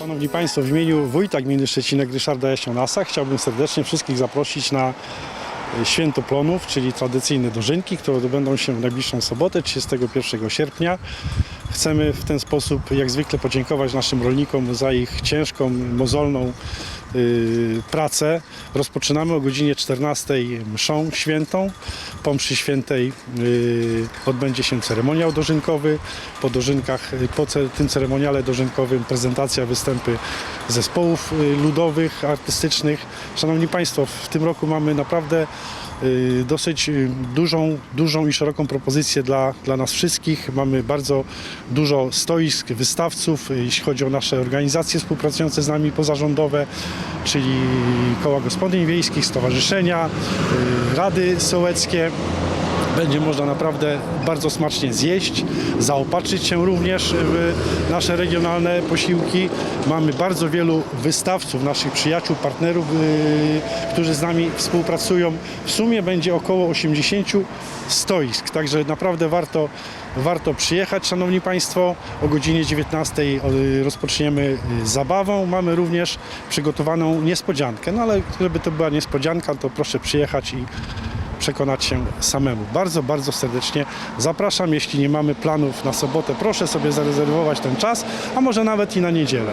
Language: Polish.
Szanowni Państwo, w imieniu wójta gminy Szczecinek Ryszarda Jasionasa chciałbym serdecznie wszystkich zaprosić na e, Święto Plonów, czyli tradycyjne dożynki, które odbędą się w najbliższą sobotę, 31 sierpnia. Chcemy w ten sposób jak zwykle podziękować naszym rolnikom za ich ciężką, mozolną y, pracę. Rozpoczynamy o godzinie 14 mszą świętą. Po mszy świętej y, odbędzie się ceremoniał dożynkowy. Po dożynkach, y, po tym ceremoniale dożynkowym prezentacja, występy zespołów y, ludowych, artystycznych. Szanowni Państwo, w tym roku mamy naprawdę dosyć y, dużą, dużą i szeroką propozycję dla, dla nas wszystkich. Mamy bardzo dużo stoisk, wystawców, y, jeśli chodzi o nasze organizacje współpracujące z nami pozarządowe, czyli koła gospodyń wiejskich, stowarzyszenia, y, rady sołeckie. Będzie można naprawdę bardzo smacznie zjeść, zaopatrzyć się również w nasze regionalne posiłki. Mamy bardzo wielu wystawców, naszych przyjaciół, partnerów, yy, którzy z nami współpracują. W sumie będzie około 80 stoisk, także naprawdę warto, warto przyjechać, Szanowni Państwo. O godzinie 19 yy, rozpoczniemy yy, zabawą. Mamy również przygotowaną niespodziankę, no ale żeby to była niespodzianka, to proszę przyjechać i przekonać się samemu. Bardzo, bardzo serdecznie zapraszam. Jeśli nie mamy planów na sobotę, proszę sobie zarezerwować ten czas, a może nawet i na niedzielę.